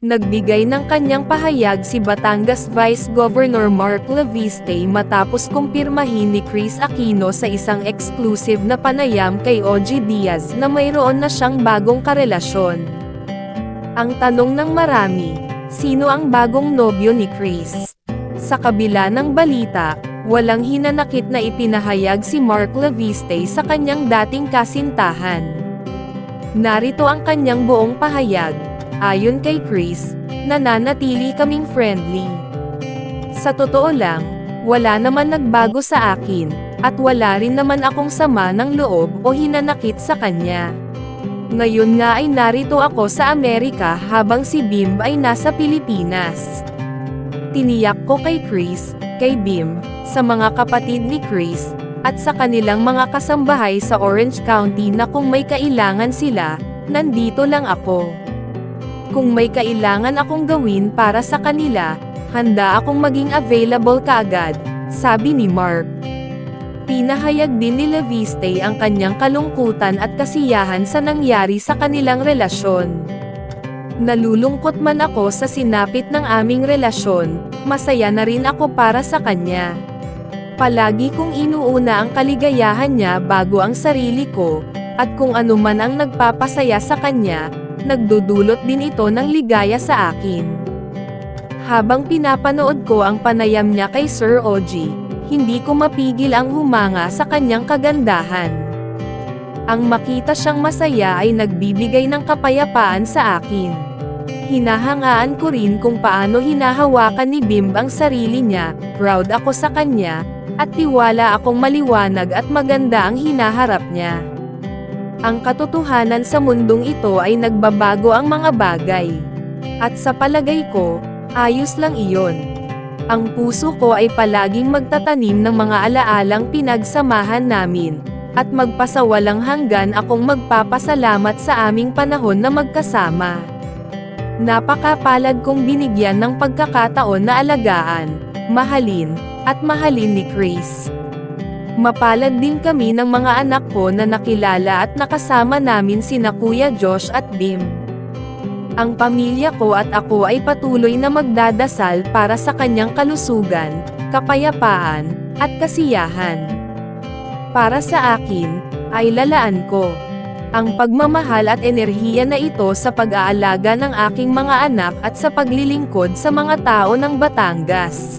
Nagbigay ng kanyang pahayag si Batangas Vice Governor Mark Leviste matapos kumpirmahin ni Chris Aquino sa isang exclusive na panayam kay OG Diaz na mayroon na siyang bagong karelasyon. Ang tanong ng marami, sino ang bagong nobyo ni Chris? Sa kabila ng balita, walang hinanakit na ipinahayag si Mark Leviste sa kanyang dating kasintahan. Narito ang kanyang buong pahayag. Ayon kay Chris, nananatili kaming friendly. Sa totoo lang, wala naman nagbago sa akin, at wala rin naman akong sama ng loob o hinanakit sa kanya. Ngayon nga ay narito ako sa Amerika habang si Bim ay nasa Pilipinas. Tiniyak ko kay Chris, kay Bim, sa mga kapatid ni Chris, at sa kanilang mga kasambahay sa Orange County na kung may kailangan sila, nandito lang ako. Kung may kailangan akong gawin para sa kanila, handa akong maging available kaagad, sabi ni Mark. Pinahayag din ni Leviste ang kanyang kalungkutan at kasiyahan sa nangyari sa kanilang relasyon. Nalulungkot man ako sa sinapit ng aming relasyon, masaya na rin ako para sa kanya. Palagi kong inuuna ang kaligayahan niya bago ang sarili ko, at kung ano man ang nagpapasaya sa kanya, nagdudulot din ito ng ligaya sa akin. Habang pinapanood ko ang panayam niya kay Sir Oji, hindi ko mapigil ang humanga sa kanyang kagandahan. Ang makita siyang masaya ay nagbibigay ng kapayapaan sa akin. Hinahangaan ko rin kung paano hinahawakan ni Bimb ang sarili niya, proud ako sa kanya, at tiwala akong maliwanag at maganda ang hinaharap niya. Ang katotohanan sa mundong ito ay nagbabago ang mga bagay. At sa palagay ko, ayos lang iyon. Ang puso ko ay palaging magtatanim ng mga alaalang pinagsamahan namin, at magpasawalang hanggan akong magpapasalamat sa aming panahon na magkasama. Napakapalad kong binigyan ng pagkakataon na alagaan, mahalin, at mahalin ni Chris. Mapalad din kami ng mga anak ko na nakilala at nakasama namin sina Kuya Josh at Bim. Ang pamilya ko at ako ay patuloy na magdadasal para sa kanyang kalusugan, kapayapaan, at kasiyahan. Para sa akin, ay lalaan ko ang pagmamahal at enerhiya na ito sa pag-aalaga ng aking mga anak at sa paglilingkod sa mga tao ng Batangas.